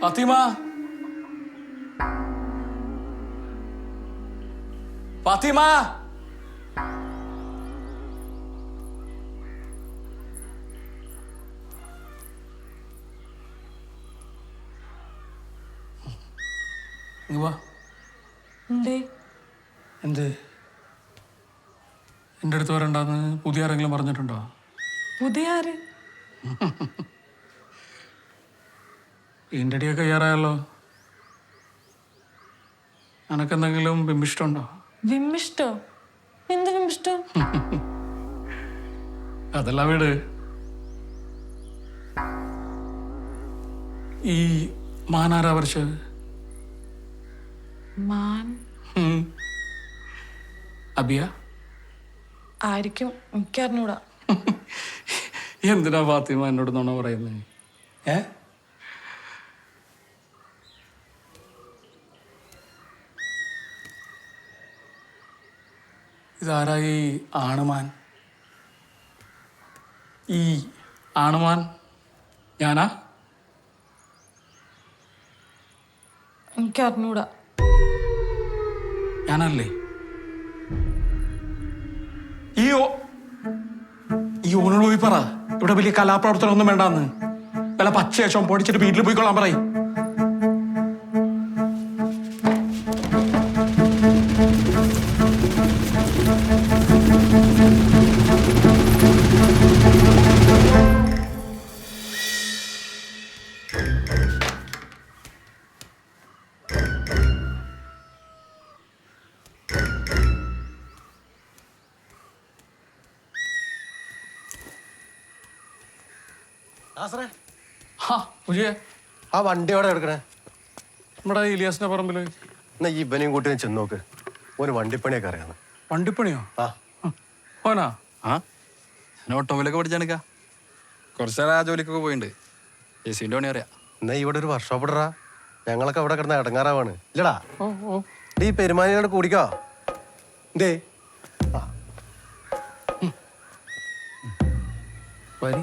ഫാത്തിമ? ഫാത്തിമ? എന്ത്? എന്റെ അടുത്ത് വരണ്ടെന്ന് പുതിയ ആരെങ്കിലും പറഞ്ഞിട്ടുണ്ടോ? പുതിയ ആര്? അടിയൊക്കെ കയ്യാറായല്ലോ. ബിംബിഷ്ടം ബിംബിഷ്ടമുണ്ടോ വിമ്മിഷ്ടോ? എന്ത് വിമ്മിഷ്ടോ? അതല്ല വീട്. ഈ മാനാരാ വരച്ചത്? മാൻ. അബിയ? ആയിരിക്കും. എനിക്കറിഞ്ഞൂടാ. എന്തിനാ ഫാത്തിമ എന്നോട് നുണ പറയുന്നത് ഏ? ഇതാരാ ഈ ആണുമാൻ? ഈ ആണുമാൻ ഞാനാ? എനിക്കറിഞ്ഞൂടാ. ഞാനല്ലേ? ഈ ഓ- ഈ ഓനോട് പോയി പറ. ഇവിടെ വലിയ കലാപ്രവർത്തനം ഒന്നും വേണ്ടാന്ന്. വല്ല പച്ചയശം പൊടിച്ചിട്ട് വീട്ടിൽ പോയിക്കൊള്ളാൻ പറയും. ഹാ ആ വണ്ടി എവിടെ എടുക്കണേ നമ്മുടെ ഇലിയാസിന്റെ പറമ്പിൽ. എന്നാ ഈ ഇവനെയും കൂട്ടി ചെന്ന് നോക്ക്. ഒരു വണ്ടിപ്പണിയൊക്കെ അറിയാന്ന്. വണ്ടിപ്പണിയോ? ആ. ഓനാ? ആ? ഞാൻ ഓട്ടോമൊബൈലൊക്കെ പഠിച്ചാണിക്ക കുറച്ച് നേരം ആ ജോലിക്കൊക്കെ പോയിട്ടുണ്ട് എ സിന്റെ പണി അറിയാം. എന്നാ ഇവിടെ ഒരു വർക്ക്ഷോപ്പ് ഇടറാ. ഞങ്ങളൊക്കെ അവിടെ കിടന്ന ഇടങ്ങാറാവാണ് ഇല്ലടാ. ഓ ഓ. ഡീ പെരുമാനിയോട് കൂടിക്കോ. എന്തേ? ആ. വരി.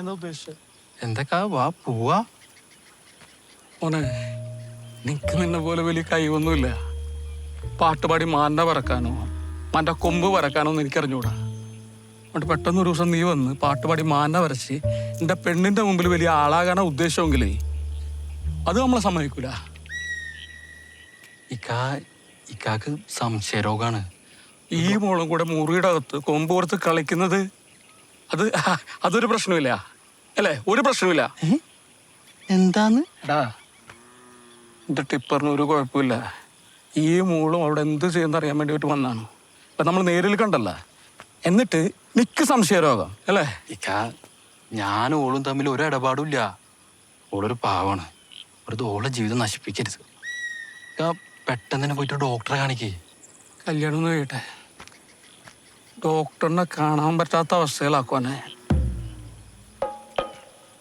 എന്താ ഉദ്ദേശിച്ചത് എന്തൊക്കെ? വാ പോവാ. മോനെ നിനക്ക് നിന്നെ പോലെ വലിയ കഴിവൊന്നുമില്ല. പാട്ടുപാടി മാന്ത പറക്കാനോ മാന്റെ കൊമ്പ് പറക്കാനോ എന്ന് എനിക്കറിഞ്ഞൂടാ. അതുകൊണ്ട് പെട്ടെന്ന് ഒരു ദിവസം നീ വന്ന് പാട്ടുപാടി മാന്ത വരച്ച് എന്റെ പെണ്ണിന്റെ മുമ്പിൽ വലിയ ആളാകാന ഉദ്ദേശമെങ്കിലേ അത് നമ്മളെ സമ്മതിക്കൂല. ഇക്കാ ഇക്കാക്ക് സംശയരോഗാണ്. ഈ മോളും കൂടെ മുറിയുടെ അകത്ത് കൊമ്പ് കൊടുത്ത് കളിക്കുന്നത് അത് അതൊരു പ്രശ്നമില്ല അല്ലേ? ഒരു പ്രശ്നമില്ല എന്താന്ന്? എടാ എന്റെ ടിപ്പറിന് ഒരു കുഴപ്പമില്ല ഈ മൂളും അവിടെ എന്ത് ചെയ്യുന്ന അറിയാൻ വേണ്ടിയിട്ട് വന്നാണ്. ഇപ്പൊ നമ്മൾ നേരിൽ കണ്ടല്ല. എന്നിട്ട് നിക്ക് സംശയരോഗം അല്ലേ? ഇക്ക ഞാനും ഓളും തമ്മിൽ ഒരു ഇടപാടുമില്ല. ഓളൊരു പാവാണ്. വെറുതെ ഓളെ ജീവിതം നശിപ്പിക്കരുത്. ഇക്ക പെട്ടെന്ന് തന്നെ പോയിട്ട് ഡോക്ടറെ കാണിക്കേ. കല്യാണം ഒന്ന് കഴിയട്ടെ. ഡോക്ടറിനെ കാണാൻ പറ്റാത്ത അവസ്ഥയിലാക്കുവാനെ.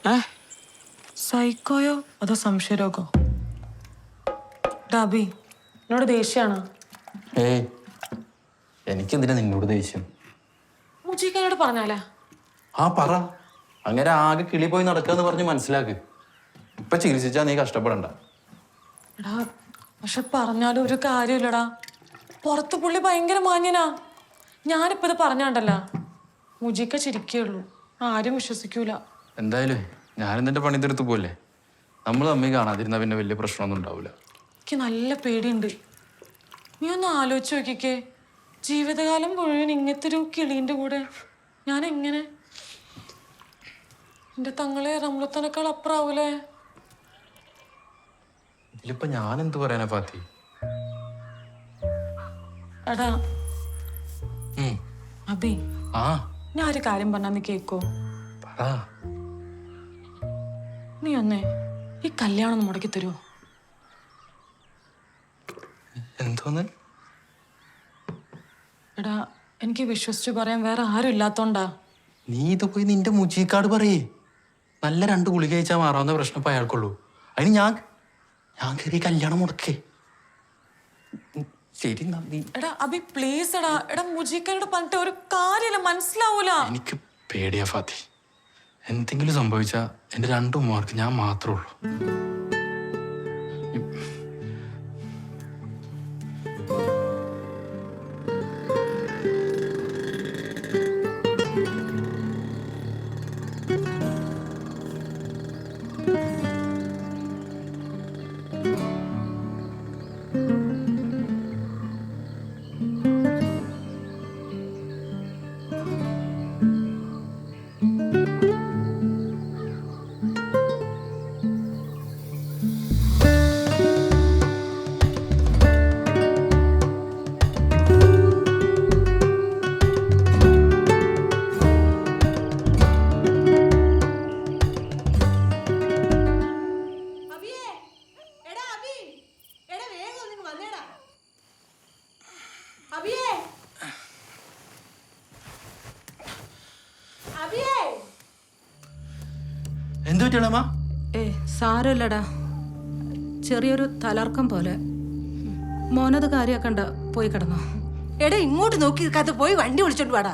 ഏ? സൈക്കോയോ? അതോ സംശയരോഗോ? ഡാബി എന്നോട് ദേഷ്യാണ്. എനിക്ക് എന്തിനാ നിന്നോട് ദേഷ്യം? മുജീക്കനോട് പറഞ്ഞാലേ. ആ പറ. അങ്ങനെ ആകെ കിളി പോയി നടക്കാന്ന് പറഞ്ഞ് മനസ്സിലാക്ക്. ഇപ്പൊ ചികിത്സിച്ചാ നീ കഷ്ടപ്പെടണ്ട. എടാ പക്ഷെ പറഞ്ഞാലും ഒരു കാര്യമില്ലടാ. പുറത്ത് പുള്ളി ഭയങ്കര മാന്യനാ. ഞാനിപ്പോ ഇത് പറഞ്ഞാണ്ടല്ല. മുജിക്ക ചിരിക്കുള്ളൂ. ആരും വിശ്വസിക്കൂല. എന്തായാലും ഞാനും നിന്റെ പണി തീർത്ത് പോലെ നമ്മൾ തമ്മിൽ കാണാതിരുന്ന പിന്നെ വലിയ പ്രശ്നമൊന്നും ഉണ്ടാവില്ല എനിക്ക് നല്ല പേടിയുണ്ട്. നീ ഒന്ന് ആലോചിച്ച് നോക്കിക്കേ. ജീവിതകാലം മുഴുവൻ ഇങ്ങനത്തെ ഒരു കിളീന്റെ കൂടെ ഞാൻ എങ്ങനെ എന്റെ തങ്ങളെ റംലത്തനേക്കാൾ അപ്പുറാവൂലേ? ഇതിലിപ്പോ ഞാൻ എന്ത് പറയാനാ പാത്തി എടാ. അബി ആ. ഞാൻ ഒരു കാര്യം പറഞ്ഞാ നീ കേക്കോ? നീ ഒന്നേ ഈ കല്യാണം ഒന്ന് മുടക്കി തരുമോ എന്തോന്ന്? എടാ എനിക്ക് വിശ്വസിച്ച് പറയാൻ വേറെ ആരും ഇല്ലാത്തോണ്ടാ. നീ ഇത് പോയി നിന്റെ മുജീക്കാട് പറയേ. നല്ല രണ്ട് ഗുളിക കഴിച്ചാൽ മാറാവുന്ന പ്രശ്നം ഇപ്പൊ അയാൾക്കുള്ളൂ. അതിന് ഞാൻ ഞാൻ കയറി കല്യാണം മുടക്കേ. ശരി നന്ദി. എടാ അഭി പ്ലീസ് എടാ. എടാ മുജീക്കനോട് പറഞ്ഞിട്ട് ഒരു കാര്യമില്ല മനസ്സിലാവൂല. എനിക്ക് പേടിയാ ഫാത്തി. എന്തെങ്കിലും സംഭവിച്ചാ എന്റെ രണ്ടു മാർക്ക് ഞാൻ മാത്രമേ ഉള്ളൂ. എന്ത് പറ്റിയമ്മ ഏ സാരമില്ലടാ ചെറിയൊരു തലർക്കം പോലെ. മോനത് കാര്യാക്കണ്ട പോയി കിടന്നോ. എടാ ഇങ്ങോട്ട് നോക്കി നിൽക്കാത്ത പോയി വണ്ടി വിളിച്ചോണ്ട് വാടാ.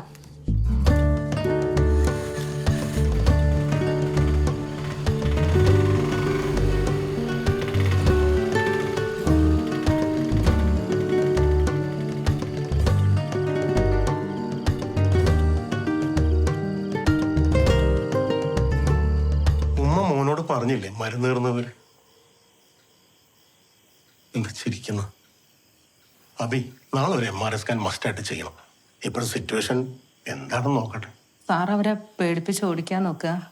മോനോട് മരുന്നേറുന്നവര് എന്ത് ചിരിക്കുന്ന? അബി നാളെ ഒരു എം ആർ എസ് സ്കാൻ മസ്റ്റായിട്ട് ചെയ്യണം. ഇപ്പോഴത്തെ സിറ്റുവേഷൻ എന്താണെന്ന് നോക്കട്ടെ. സാർ അവരെ പേടിപ്പിച്ച് ഓടിക്കാൻ നോക്കുക.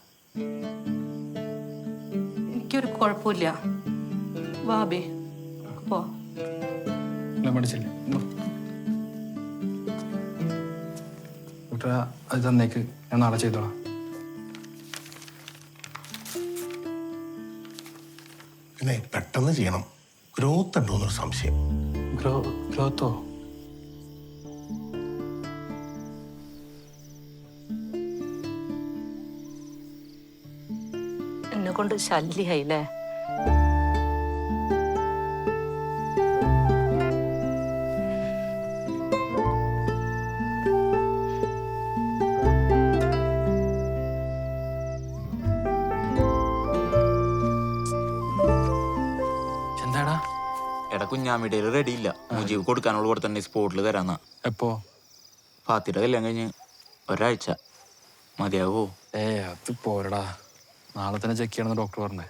എനിക്കൊരു കുഴപ്പമില്ല. വാബി പോ കൂട്ടുകാ അത് തന്നേക്ക്. ഞാൻ നാളെ ചെയ്തോളാം. പിന്നെ പെട്ടെന്ന് ചെയ്യണം. ഗ്രോത്ത് ഉണ്ടോ എന്നൊരു സംശയം. ഗ്രോ ഗ്രോത്തോ എന്നെ കൊണ്ട് ശല്യായില്ലേ? എടാ വീട്ടിൽ റെഡി ഇല്ല. മുജീബ് കൊടുക്കാനുള്ള കൂടെ തന്നെ സ്പോട്ടിൽ തരാന്നാ. എപ്പോ? ഫാത്തിയുടെ കല്യാണം കഴിഞ്ഞ് ഒരാഴ്ച. മതിയാവോ? ഏ അത് പോരടാ. നാളെ തന്നെ ചെക്ക് ചെയ്യണമെന്ന് ഡോക്ടർ പറഞ്ഞേ.